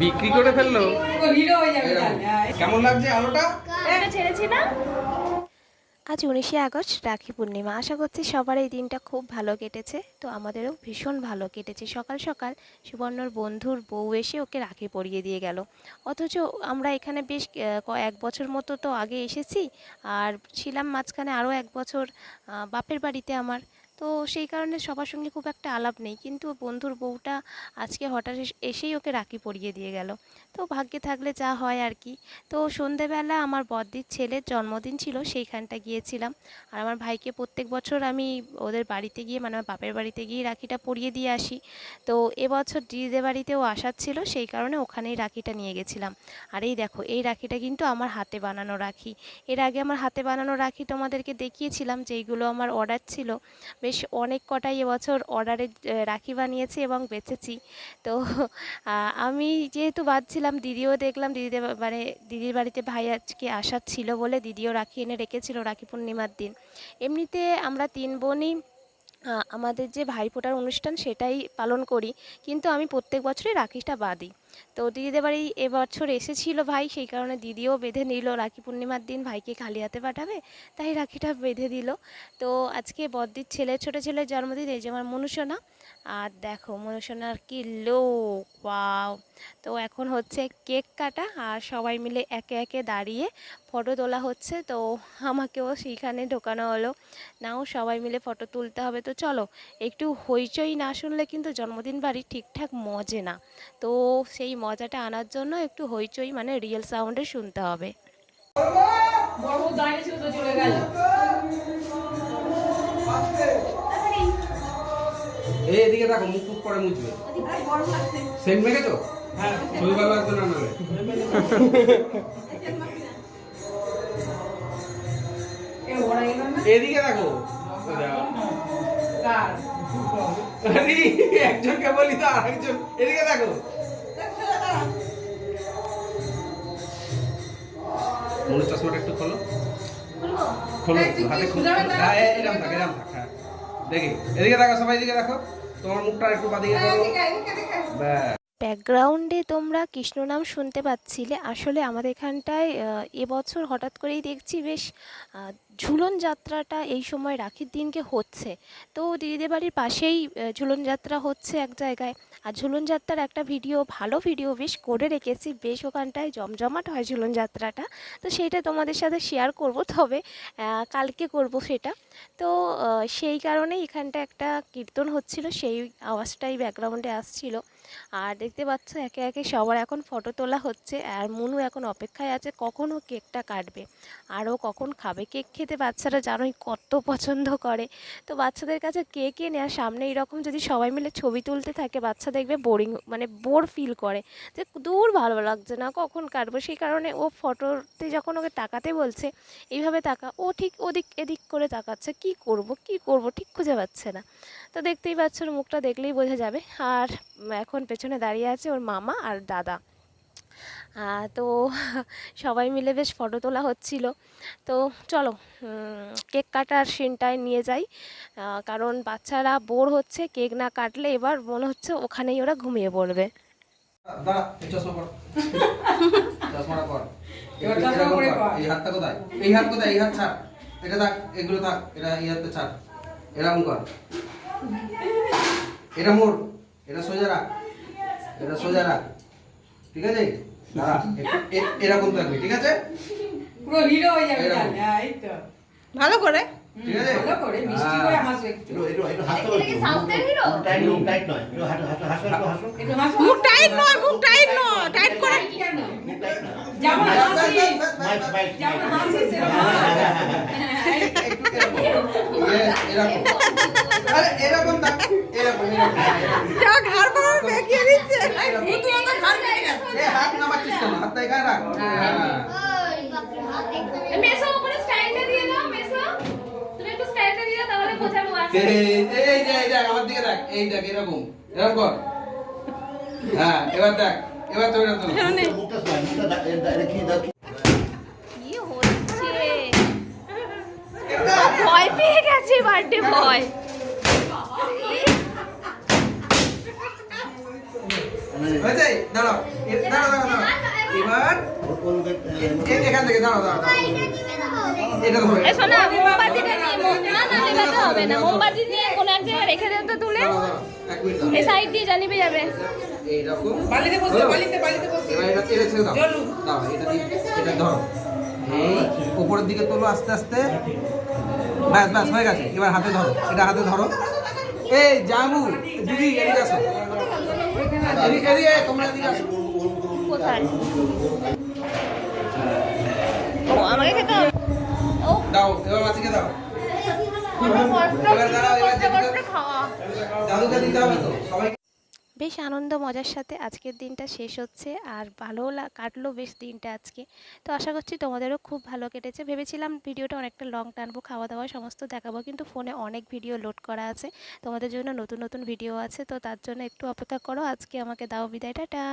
বিক্রি করে ফেলল। কেমন লাগছে আলোটা? ছেড়েছি না। আজ উনিশে আগস্ট রাখি পূর্ণিমা। আশা করছি সবার এই দিনটা খুব ভালো কেটেছে। তো আমাদেরও ভীষণ ভালো কেটেছে। সকাল সকাল সুবর্ণর বন্ধুর বউ এসে ওকে রাখি পরিয়ে দিয়ে গেল। অথচ আমরা এখানে বেশ এক বছর মতো তো আগে এসেছি। আর ছিলাম মাঝখানে আরও এক বছর বাপের বাড়িতে আমার। তো সেই কারণে সবার সঙ্গে খুব একটা আলাপ নেই। কিন্তু বন্ধুর বউটা আজকে হঠাৎ এসেই ওকে রাখি পরিয়ে দিয়ে গেল। তো ভাগ্যে থাকলে যা হয় আর কি। তো সন্ধেবেলা আমার বদ্দির ছেলের জন্মদিন ছিল, সেইখানটা গিয়েছিলাম। আর আমার ভাইকে প্রত্যেক বছর আমি ওদের বাড়িতে গিয়ে মানে আমার বাপের বাড়িতে গিয়ে রাখিটা পরিয়ে দিয়ে আসি। তো এবছর দিদিদের বাড়িতেও আসার ছিল, সেই কারণে ওখানেই রাখিটা নিয়ে গেছিলাম। আর এই দেখো, এই রাখিটা কিন্তু আমার হাতে বানানো রাখি। এর আগে আমার হাতে বানানো রাখি তোমাদেরকে দেখিয়েছিলাম, যেইগুলো আমার অর্ডার ছিল। বেশ অনেক কটাই এবছর অর্ডারে রাখি বানিয়েছি এবং বেচেছি। তো আমি যেহেতু বাঁধছিলাম দিদিও দেখলাম দিদিদের মানে দিদির বাড়িতে ভাই আজকে আসার ছিল বলে দিদিও রাখি এনে রেখেছিল রাখি পূর্ণিমার দিন। এমনিতে আমরা তিন বোনই আমাদের যে ভাইফোঁটার অনুষ্ঠান সেটাই পালন করি। কিন্তু আমি প্রত্যেক বছরই রাখিটা বাঁধি তো দিদিদের বাড়ি এবছর এসেছিল ভাই, সেই কারণে দিদিও বেঁধে নিল। রাখি পূর্ণিমার দিন ভাইকে খালি হাতে পাঠাবে, তাই রাখিটা বেঁধে দিল। তো আজকে বদ্দির ছেলে, ছোট ছেলের জন্মদিন, এই যে আমার মনুষনা আর দেখো মনুষনার কি লোক ওয়াও তো এখন হচ্ছে কেক কাটা, আর সবাই মিলে একে একে দাঁড়িয়ে ফটো তোলা হচ্ছে। তো আমাকেও সেইখানে ঢোকানো হলো। নাও সবাই মিলে ফটো তুলতে হবে। তো চলো, একটু হইচই না শুনলে কিন্তু জন্মদিন বাড়ি ঠিকঠাক মজে না। তো সেই মজাটা আনার জন্য একটু হইচই মানে রিয়েল সাউন্ডে শুনতে হবে। চলে গেল এই এদিকে দেখো মুখ টুক করে মুছবে। সেন্ট মেখেছো হ্যাঁ। ছবি ভালো আসবে না নাহলে? এ ওরা এলো না এদিকে দেখো একজনকে বলি তো আরেকজন। এদিকে দেখো। মনে চশমাটা একটু খোলো। খোলো হাতে খোলো হ্যাঁ, থাক এরম থাক হ্যাঁ। দেখি এদিকে দেখো সবাই এদিকে দেখো। তোমার মুখটা একটু বাদিকে করো। ব্যাস। ব্যাকগ্রাউন্ডে তোমরা কৃষ্ণ নাম শুনতে পাচ্ছিলে। আসলে আমাদের এখানটায় এবছর হঠাৎ করেই দেখছি বেশ আহ, ঝুলন যাত্রাটা এই সময় রাখির দিনকে হচ্ছে। তো দিদিদের বাড়ির পাশেই ঝুলন যাত্রা হচ্ছে এক জায়গায়। আর ঝুলন যাত্রার একটা ভিডিও, ভালো ভিডিও বেশ করে রেখেছি। বেশ ওখানটায় জমজমাট হয় ঝুলন যাত্রাটা। তো সেইটা তোমাদের সাথে শেয়ার করব, তবে কালকে করব সেটা। তো সেই কারণেই এখানটা একটা কীর্তন হচ্ছিল, সেই আওয়াজটাই ব্যাকগ্রাউন্ডে আসছিল। আর দেখতে পাচ্ছ, একে একে সবার এখন ফটো তোলা হচ্ছে। আর মনু এখন অপেক্ষায় আছে কখন ও কেকটা কাটবে। আর ও কখন খাবে কেক খেতে বাচ্চারা জানোই কত পছন্দ করে। তো বাচ্চাদের কাছে কেক এনে আর সামনে এরকম যদি সবাই মিলে ছবি তুলতে থাকে, বাচ্চা দেখবে বোরিং মানে বোর ফিল করে। যে দূর ভালো লাগছে না, কখন কাটবো? সেই কারণে ও ফটোতে যখন ওকে তাকাতে বলছে, এইভাবে তাকা, ও ঠিক ওদিক এদিক করে তাকাচ্ছে, কি করব কি করব, ঠিক খুঁজে পাচ্ছে না। তো দেখতেই ওর মুখটা দেখলেই বোঝা যাবে। আর এখন পেছনে দাঁড়িয়ে আছে ওর মামা আর দাদা। তো সবাই মিলে বেশ ফটো তোলা হচ্ছিল। তো চলো কেক কাটার সিনটায় নিয়ে যাই। কারণ বাচ্চারা বোর হচ্ছে কেক না কাটলে এবার মনে হচ্ছে ওখানেই ওরা ঘুমিয়ে পড়বে। এটা সোজা রাখ। এটা সোজা রাখ। ঠিক আছে? দাঁড়া এরকম থাকবে ঠিক আছে? পুরো হিরো হয়ে যাবে হ্যাঁ, এই তো। ভালো করে। ঠিক আছে? ভালো করে মিষ্টি করে হাসো একটু। একটু একটু একটু হাসতে হবে টাইট মুখ টাইট নয়। একটু হাসো হাসো হাসো একটু হাসো। একটু হাসো মুখ টাইট নয় মুখ টাইট নয় টাইট করে। কেন? মুখ টাইট নয়। যেমন হাসি স্মাইল স্মাইল যেমন হাসি এরকম এরকম। আরে এরকম এরকম এরকম। যা ঘর পাড়া বেঁকিয়ে দিচ্ছে। এ হাত নামাচ্ছিস কেন? হাতটা এখানে রাখ। হ্যাঁ। মেসো উপরে স্টাইলটা দিয়ে দাও মেসো। তুমি একটু স্টাইলটা দিয়ে তাহলে বোঝাবো এই এই যে এই দেখ আমার দিকে দেখ এই দেখ এরকম এরকম কর। হ্যাঁ এবার দেখ এবার তো এরকম মুখটা মুখটা দা- এ- দা- দেখি দেখি ভয় পেয়ে গেছে বার্থডে বয় হয়েছে? দাঁড়াও। এ- দাঁড়াও দাঁড়াও দাঁড়াও। এবার এখান থেকে দাঁড়াও দাঁড়াও দাঁড়াও। এটা ধরো এই শোনা মোমবাতিটা নিয়ে না না নেভাতে হবে না। মোমবাতি নিয়ে কোনো এক জায়গায় রেখে দেন তো তুলে। দাঁড়াও দাঁড়াও এক মিনিট দাঁড়াও। এই সাইড দিয়ে জানিবে যাবে। এইরকম। বালিতে বসে বালিতে বালিতে বসে এবার এটা ছেড়ে ছেড়ে দাও। দাও এটা দিয়ে এটা ধরো। এই উপরের দিকে তোলো আস্তে আস্তে। ব্যাস ব্যাস হয়ে গেছে। এবার হাতে ধরো। এটা হাতে ধরো। এই জামু দিদি এদিকে আসো। এদিকে এদিকে তোমরা এদিকে আসো। কোথায় ও আমাকে খেতে হবে? ও। দাও এবার মাছিকে দাও। এবার দাঁড়াও, এবার খাওয়া। দাদুকে দিতে হবে তো সবাই বেশ আনন্দ, মজার সাথে আজকের দিনটা শেষ হচ্ছে আর ভালো কাটলো বেশ দিনটা আজকে। তো আশা করছি তোমাদেরও খুব ভালো কেটেছে। ভেবেছিলাম ভিডিওটা অনেকটা লং টানবো খাওয়া দাওয়া সমস্ত দেখাবো, কিন্তু ফোনে অনেক ভিডিও লোড করা আছে। তোমাদের জন্য নতুন নতুন ভিডিও আছে, তো তার জন্য একটু অপেক্ষা করো। আজকে আমাকে দাও বিদায়, টাটা!